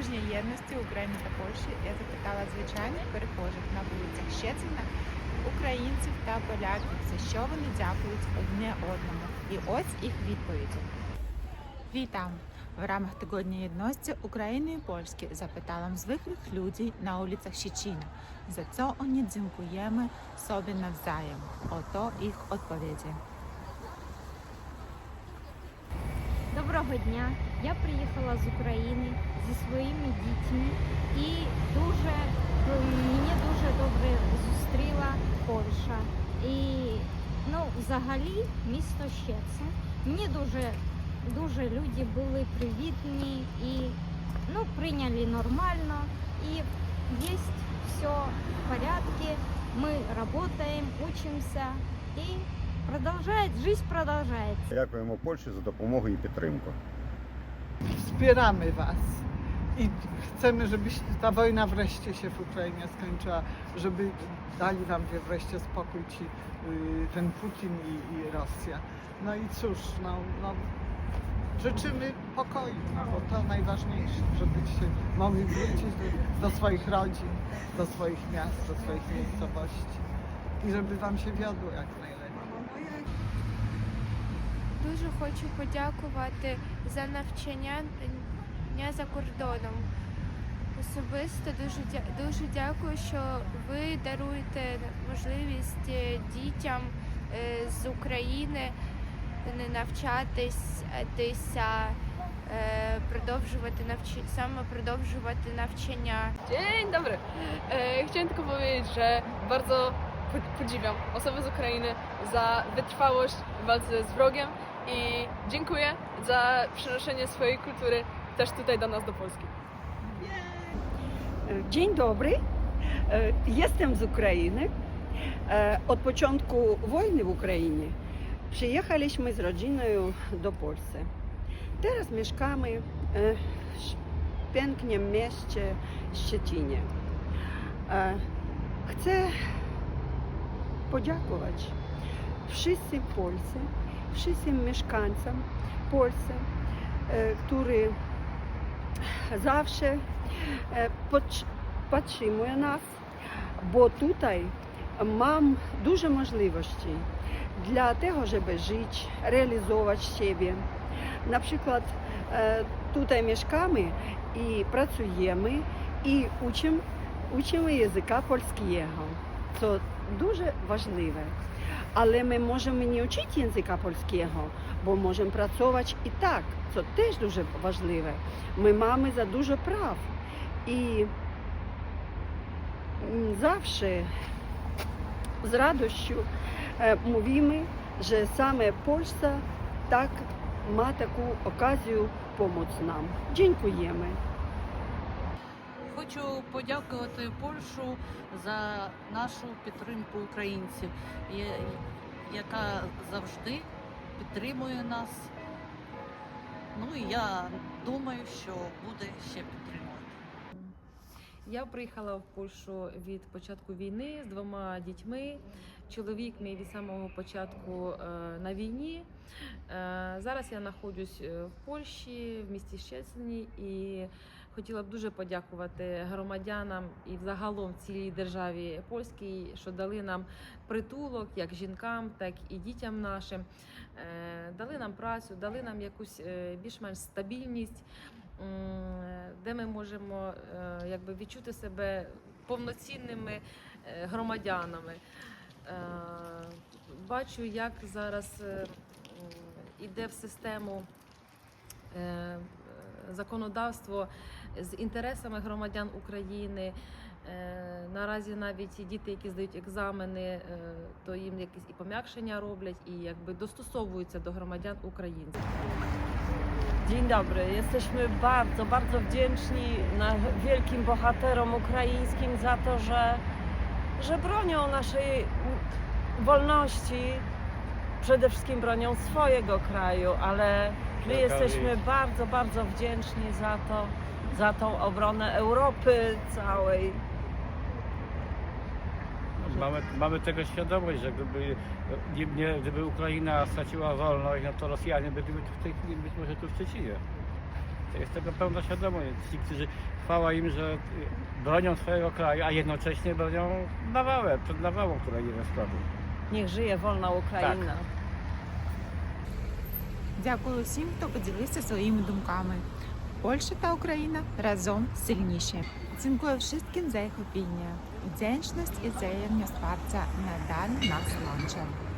тижня єдності України та Польщі я запитала звичайних перехожих на вулицях Щецина, українців та поляків, за що вони дякують одне одному. І ось їх відповіді. Witam! W ramach Tygodnia Jedności Ukrainy i Polski zapytałam zwykłych ludzi na ulicach Szczecina, za co oni dziękujemy sobie nawzajem. Oto ich odpowiedzi. Доброго дня! Я приїхала з України зі своїми дітьми і дуже мені дуже добре зустріла Польща. І ну, взагалі місто Щецин. Мені дуже дуже люди були привітні і ну, прийняли нормально. І є все в порядку. Ми працюємо, учимося і продовжує, життя продовжується. Дякуємо Польщі за допомогу і підтримку. Wspieramy Was i chcemy, żeby ta wojna wreszcie się w Ukrainie skończyła, żeby dali Wam wreszcie spokój ci, y, ten Putin i, i Rosja. No i cóż, no, no, życzymy pokoju, no, bo to najważniejsze, żebyście mogli wrócić do, do swoich rodzin, do swoich miast, do swoich miejscowości i żeby Wam się wiodło jak najlepiej. Дуже хочу подякувати за навчання за кордоном. Особисто дуже дуже дякую, що ви даруєте можливість е, дітям е, з України не навчатись, е, продовжувати навчання, саме продовжувати навчання. Dzień dobry. Chciałem tylko powiedzieć, że bardzo po- podziwiam osoby z Ukrainy za wytrwałość w walce z i dziękuję za przenoszenie swojej kultury też tutaj do nas, do Polski. Dzień dobry. E, Jestem z Ukrainy. E, Od początku wojny w Ukrainie przyjechaliśmy z rodziną do Polski. Teraz mieszkamy e, w pięknym mieście Szczecinie. Chcę podziękować wszystkim Polsce, wszystkim mieszkańcom Polski, zawsze e, підтримує нас, бо тут мам дуже можливостей для того, щоб жити, реалізовувати себе. Наприклад, е, тут mieszkamy і працюємо, і учимо, учимо язика польського. Дуже важливе. Але ми можемо не вчити язика польського, бо можемо працювати і так. Це теж дуже важливе. Ми маємо за дуже прав. І завжди з радістю е, mówimy, że саме Польща так ma таку оказію допомогти нам. Дякуємо. Хочу подякувати Польщу за нашу підтримку українців, яка завжди підтримує нас. Ну і я думаю, що буде ще підтримувати. Я приїхала в Польщу від початку війни з двома дітьми. Чоловік мій від самого початку е, на війні. Е, Зараз я знаходжусь е, в Польщі, в місті Щецині, і хотіла б дуже подякувати громадянам і взагалом цілій державі польській, що дали нам притулок як жінкам, так і дітям нашим. Е, Дали нам працю, дали нам якусь е, більш-менш стабільність де ми можемо е, якби відчути себе повноцінними громадянами. Бачу, як зараз іде в систему законодавство з інтересами громадян України. Е, Наразі навіть і діти, які здають екзамени, е, то їм якісь і пом'якшення роблять, і якби достосовуються до громадян українців. Dzień dobry. Jesteśmy bardzo, bardzo wdzięczni na wielkim bohaterom ukraińskim za to, że, że bronią naszej wolności, przede wszystkim bronią swojego kraju, ale My jesteśmy bardzo, bardzo wdzięczni za to, za tą obronę Europy całej. Mamy, mamy tego świadomość, że gdyby, nie, nie, gdyby Ukraina straciła wolność, no to Rosjanie byliby tu w tej chwili być może tu w Szczecinie. To jest tego pełna świadomość. Ci, którzy chwała im, że bronią swojego kraju, a jednocześnie bronią nawałę, przed nawałą, która nie jest. Niech żyje wolna Ukraina. Tak. Дякую всім, хто поділився своїми думками. Польща та Україна разом сильніші. Wszystkim za ich opinię. Wdzięczność i wzajemne wsparcie nadal nas łączą.